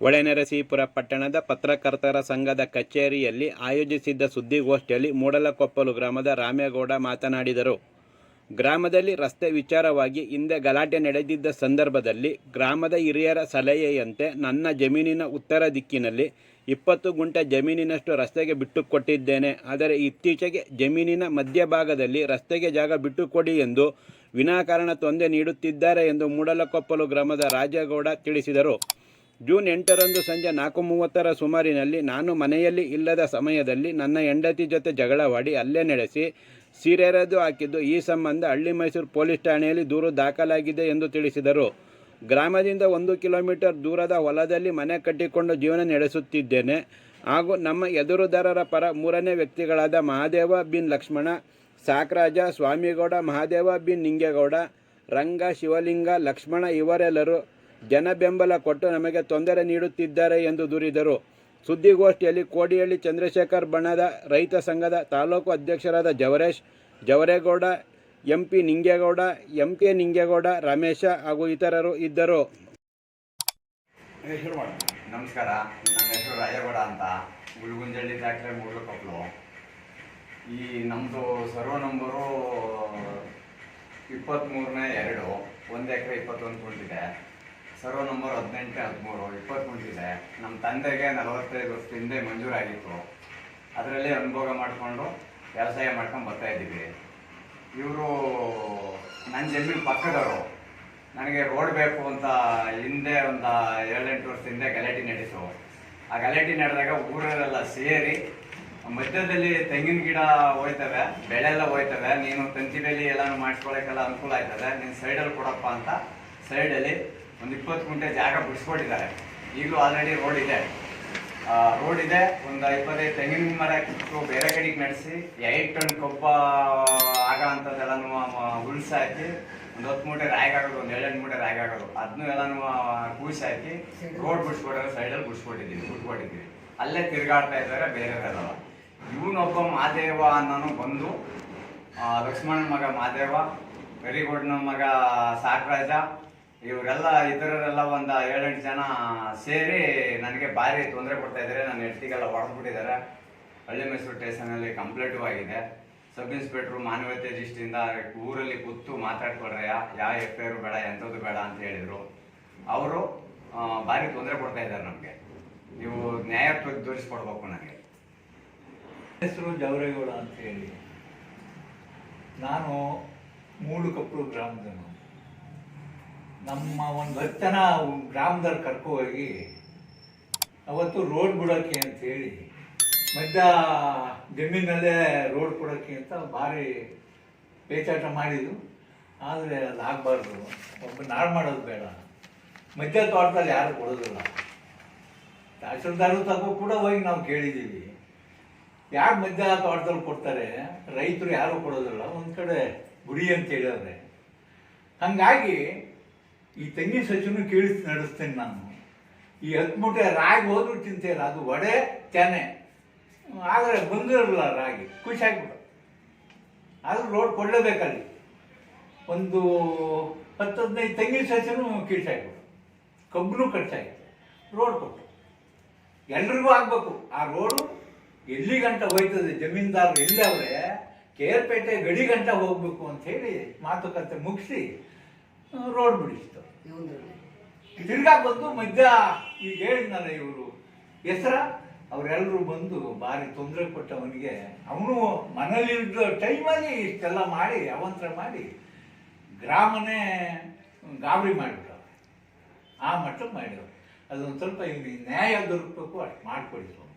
ಹೊಳೆನರಸೀಪುರ ಪಟ್ಟಣದ ಪತ್ರಕರ್ತರ ಸಂಘದ ಕಚೇರಿಯಲ್ಲಿ ಆಯೋಜಿಸಿದ್ದ ಸುದ್ದಿಗೋಷ್ಠಿಯಲ್ಲಿ ಮೂಡಲಕೊಪ್ಪಲು ಗ್ರಾಮದ ರಾಮೇಗೌಡ ಮಾತನಾಡಿದರು. ಗ್ರಾಮದಲ್ಲಿ ರಸ್ತೆ ವಿಚಾರವಾಗಿ ಹಿಂದೆ ಗಲಾಟೆ ನಡೆದಿದ್ದ ಸಂದರ್ಭದಲ್ಲಿ ಗ್ರಾಮದ ಹಿರಿಯರ ಸಲಹೆಯಂತೆ ನನ್ನ ಜಮೀನಿನ ಉತ್ತರ ದಿಕ್ಕಿನಲ್ಲಿ ಇಪ್ಪತ್ತು ಗುಂಟೆ ಜಮೀನಿನಷ್ಟು ರಸ್ತೆಗೆ ಬಿಟ್ಟುಕೊಟ್ಟಿದ್ದೇನೆ. ಆದರೆ ಇತ್ತೀಚೆಗೆ ಜಮೀನಿನ ಮಧ್ಯಭಾಗದಲ್ಲಿ ರಸ್ತೆಗೆ ಜಾಗ ಬಿಟ್ಟುಕೊಡಿ ಎಂದು ವಿನಾಕಾರಣ ತೊಂದರೆ ನೀಡುತ್ತಿದ್ದಾರೆ ಎಂದು ಮೂಡಲಕೊಪ್ಪಲು ಗ್ರಾಮದ ರಾಜೇಗೌಡ ತಿಳಿಸಿದರು. ಜೂನ್ ಎಂಟರಂದು ಸಂಜೆ ನಾಲ್ಕು ಮೂವತ್ತರ ಸುಮಾರಿನಲ್ಲಿ ನಾನು ಮನೆಯಲ್ಲಿ ಇಲ್ಲದ ಸಮಯದಲ್ಲಿ ನನ್ನ ಹೆಂಡತಿ ಜೊತೆ ಜಗಳವಾಡಿ ಅಲ್ಲೇ ನಡೆಸಿ ಸೀರೆರೆದು ಹಾಕಿದ್ದು. ಈ ಸಂಬಂಧ ಹಳ್ಳಿ ಮೈಸೂರು ಪೊಲೀಸ್ ಠಾಣೆಯಲ್ಲಿ ದೂರು ದಾಖಲಾಗಿದೆ ಎಂದು ತಿಳಿಸಿದರು. ಗ್ರಾಮದಿಂದ ಒಂದು ಕಿಲೋಮೀಟರ್ ದೂರದ ಹೊಲದಲ್ಲಿ ಮನೆ ಕಟ್ಟಿಕೊಂಡು ಜೀವನ ನಡೆಸುತ್ತಿದ್ದೇನೆ. ಹಾಗೂ ನಮ್ಮ ಎದುರುದಾರರ ಪರ ಮೂರನೇ ವ್ಯಕ್ತಿಗಳಾದ ಮಹಾದೇವ ಬಿನ್ ಲಕ್ಷ್ಮಣ, ಸಾಕ್ರಾಜ, ಸ್ವಾಮಿಗೌಡ, ಮಹಾದೇವ ಬಿನ್ ನಿಂಗೇಗೌಡ, ರಂಗ ಶಿವಲಿಂಗ ಲಕ್ಷ್ಮಣ ಇವರೆಲ್ಲರೂ ಜನ ಬೆಂಬಲ ಕೊಟ್ಟು ನಮಗೆ ತೊಂದರೆ ನೀಡುತ್ತಿದ್ದಾರೆ ಎಂದು ದೂರಿದರು. ಸುದ್ದಿಗೋಷ್ಠಿಯಲ್ಲಿ ಕೋಡಿಹಳ್ಳಿ ಚಂದ್ರಶೇಖರ್ ಬಣದ ರೈತ ಸಂಘದ ತಾಲೂಕು ಅಧ್ಯಕ್ಷರಾದ Javaresh, Javaregowda M P Ningegowda M K Ningegowda, Ramesha ಹಾಗೂ ಇತರರು ಇದ್ದರು. ನಮಸ್ಕಾರ. ನನ್ನ ಹೆಸರು ರಾಜೇಗೌಡ ಅಂತ. ಗುಳ್ಗುಂಜಳ್ಳಿ ದಾಖಲೆ ಮೂಡ್ಲಕೊಪ್ಲು ಈ ನಮ್ಮದು ಸರ್ವ ನಂಬರು ಇಪ್ಪತ್ತ್ಮೂರನೇ ಎರಡು. ಒಂದು ಎಕರೆ ಇಪ್ಪತ್ತೊಂದು ಕುಂಟಿದೆ. ಸರ್ವ ನಂಬರ್ ಹದಿನೆಂಟು, ಹದಿಮೂರು ಇಪ್ಪತ್ತು ಇದೆ. ನಮ್ಮ ತಂದೆಗೆ ನಲವತ್ತೈದು ವರ್ಷದ ಹಿಂದೆ ಮಂಜೂರಾಗಿತ್ತು. ಅದರಲ್ಲಿ ಅನುಭೋಗ ಮಾಡಿಕೊಂಡು ವ್ಯವಸಾಯ ಮಾಡ್ಕೊಂಡು ಬರ್ತಾ ಇದ್ದೀವಿ. ಇವರು ನನ್ನ ಜಮೀನು ಪಕ್ಕದವರು. ನನಗೆ ರೋಡ್ ಬೇಕು ಅಂತ ಹಿಂದೆ ಒಂದು ಏಳೆಂಟು ವರ್ಷ ಹಿಂದೆ ಗಲಾಟೆ ನಡೀತು ಆ ಗಲಾಟೆ ನಡೆದಾಗ ಊರಲ್ಲೆಲ್ಲ ಸೇರಿ ಮಧ್ಯದಲ್ಲಿ ತೆಂಗಿನ ಗಿಡ ಹೋಯ್ತವೆ ಬೆಳೆ ಎಲ್ಲ ಹೋಯ್ತವೆ. ನೀನು ತಂತಿನಲ್ಲಿ ಎಲ್ಲನೂ ಮಾಡಿಸ್ಕೊಳಕ್ಕೆಲ್ಲ ಅನುಕೂಲ ಆಯ್ತದೆ. ನೀನು ಸೈಡಲ್ಲಿ ಕೊಡಪ್ಪ ಅಂತ ಸೈಡಲ್ಲಿ ಒಂದು ಇಪ್ಪತ್ತು ಗುಂಟೆ ಜಾಗ ಬಿಡಿಸ್ಕೊಂಡಿದ್ದಾರೆ. ಈಗಲೂ ಆಲ್ರೆಡಿ ರೋಡ್ ಇದೆ. ರೋಡ್ ಇದೆ. ಒಂದು ಇಪ್ಪತ್ತೈದು ತೆಂಗಿನ ಮರ ಬೇರೆ ಕಡೆಗೆ ನಡೆಸಿ ಐದು ಟನ್ ಕೊಪ್ಪ ಆಗ ಅಂಥದ್ದೆಲ್ಲನೂ ಉಳ್ಸಿ ಹಾಕಿ, ಒಂದು ಹತ್ತು ಮೂಟೆ ರಾಯ್ ಆಗೋದು ಒಂದು ಏಳೆಂಟು ಮೂಟೆ ರಾಯ್ ಆಗೋದು ಅದನ್ನೂ ಎಲ್ಲನೂ ಕೂಸಿ ಹಾಕಿ ರೋಡ್ ಬಿಡಿಸ್ಕೊಡೋದು ಸೈಡಲ್ಲಿ ಬಿಡಿಸ್ಕೊಟ್ಟಿದ್ದೀವಿ, ಬಿಟ್ಕೊಟ್ಟಿದ್ದೀವಿ. ಅಲ್ಲೇ ತಿರುಗಾಡ್ತಾ ಇದ್ದಾರೆ ಬೇರೆಯವರೆಲ್ಲ ಇವನೊಬ್ಬ ಮಾದೇವ ಅನ್ನೋನು ಬಂದು ಲಕ್ಷ್ಮಣನ ಮಗ ಮಾದೇವ ಕರಿಗೋಡ್ನ ಮಗ ಸಾಕರಾಜ ಇವರೆಲ್ಲ ಇತರರೆಲ್ಲ ಒಂದು ಏಳೆಂಟು ಜನ ಸೇರಿ ನನಗೆ ಭಾರಿ ತೊಂದರೆ ಕೊಡ್ತಾ ಇದ್ದಾರೆ ನನ್ನ ಹೆಂಡತಿಗೆಲ್ಲ ಹೊಡೆದ್ಬಿಟ್ಟಿದ್ದಾರೆ. ಹಳ್ಳಿ ಮೈಸೂರು ಸ್ಟೇಷನಲ್ಲಿ ಕಂಪ್ಲೇಂಟು ಆಗಿದೆ. ಸಬ್ ಇನ್ಸ್ಪೆಕ್ಟ್ರು ಮಾನವೀಯತೆ ದೃಷ್ಟಿಯಿಂದ ಊರಲ್ಲಿ ಕೂತು ಯಾ, ಯಾವ ಎಫ್ ಐ ಬೇಡ, ಎಂಥದ್ದು ಬೇಡ ಅಂತ ಹೇಳಿದರು. ಅವರು ಭಾರಿ ತೊಂದರೆ ಕೊಡ್ತಾ ಇದ್ದಾರೆ ನಮಗೆ. ನೀವು ನ್ಯಾಯ ತೋರಿಸ್ಕೊಡ್ಬೇಕು ನನಗೆ. ಹೆಸರು ಜವರೇಗೌಡ ಅಂತ ಹೇಳಿ, ನಾನು ಮೂಡುಕಪ್ಪು ಗ್ರಾಮದನು ನಮ್ಮ ಒಂದು ಹತ್ತು ಜನ ಗ್ರಾಮದಲ್ಲಿ ಕರ್ಕೊ ಹೋಗಿ, ಅವತ್ತು ರೋಡ್ ಬಿಡೋಕ್ಕೆ ಅಂತ ಹೇಳಿ, ಮಧ್ಯ ಜಮೀನಲ್ಲೇ ರೋಡ್ ಕೊಡೋಕ್ಕೆ ಅಂತ ಭಾರಿ ಪೇಚಾಟ ಮಾಡಿದ್ರು. ಆದರೆ ಅದು ಆಗಬಾರ್ದು. ಒಬ್ಬ ನಾಡು ಮಾಡೋದು ಬೇಡ. ಮಧ್ಯ ತೋಟದಲ್ಲಿ ಯಾರು ಕೊಡೋದಿಲ್ಲ. ತಹಸೀಲ್ದಾರರು ತಗೋ ಕೂಡ ಹೋಗಿ ನಾವು ಕೇಳಿದ್ದೀವಿ. ಯಾರು ಮಧ್ಯ ತೋಟದಲ್ಲಿ ಕೊಡ್ತಾರೆ? ರೈತರು ಯಾರು ಕೊಡೋದಿಲ್ಲ. ಒಂದು ಕಡೆ ಗುಡಿ ಅಂತ ಹೇಳಿದ್ರೆ. ಹಂಗಾಗಿ ಈ ತಂಗಿ ಸಸಿನೂ ಕೇಳಿ ನಡೆಸ್ತೇನೆ ನಾನು. ಈ ಹತ್ತು ಮೂಟೆ ರಾಗಿ ಹೋದ್ರೂ ಚಿಂತೆ ಇಲ್ಲ ಅದು ಒಡೆ ತೆನೆ. ಆದರೆ ಬಂದಿರಲ್ಲ ರಾಗಿ ಖುಷಿ ಆಗ್ಬಿಡು ಆದ್ರೂ ರೋಡ್ ಕೊಡಲೇಬೇಕಲ್ಲಿ ಒಂದು ಹತ್ತು ಹದಿನೈದು ತೆಂಗಿನ ಸಸಿನೂ ಕೀಳ್ಸಾಗ್ಬಿಡು ಕಬ್ಬನು ಕಟ್ಸಾಗಿದೆ ರೋಡ್ ಕೊಟ್ಟು. ಎಲ್ರಿಗೂ ಆಗಬೇಕು. ಆ ರೋಡು ಎಲ್ಲಿ ಗಂಟ ಹೋಯ್ತದೆ? ಜಮೀನ್ದಾರರು ಎಲ್ಲಿ ಅವ್ರೆ? ಕೇರ್ಪೇಟೆ ಗಡಿ ಗಂಟ ಹೋಗಬೇಕು ಅಂತ ಹೇಳಿ ಮಾತುಕತೆ ಮುಗಿಸಿ ರೋಡ್ ಬಿಡಿಸ್ತು. ತಿರ್ಗಾ ಬಂದು ಮಧ್ಯ ಈಗ ಹೇಳಿದ್ನಲ್ಲ ಇವರು. ಹೆಸರ? ಅವರೆಲ್ಲರೂ ಬಂದು ಭಾರಿ ತೊಂದರೆ ಕೊಟ್ಟವನಿಗೆ. ಅವನು ಮನೇಲಿದ್ದ ಟೈಮಲ್ಲಿ ಇಷ್ಟೆಲ್ಲ ಮಾಡಿ, ಅವಂತರ ಮಾಡಿ ಗ್ರಾಮನೇ ಗಾಬರಿ ಮಾಡಿಬಿಟ್ಟವ್ರೆ ಆ ಮಟ್ಟಕ್ಕೆ ಮಾಡಿದ್ರು. ಅದೊಂದು ಸ್ವಲ್ಪ ಇಲ್ಲಿ ನ್ಯಾಯ ದೊರಕಬೇಕು, ಅಷ್ಟು ಮಾಡಿಕೊಡಿ ಸ್ವಾಮಿ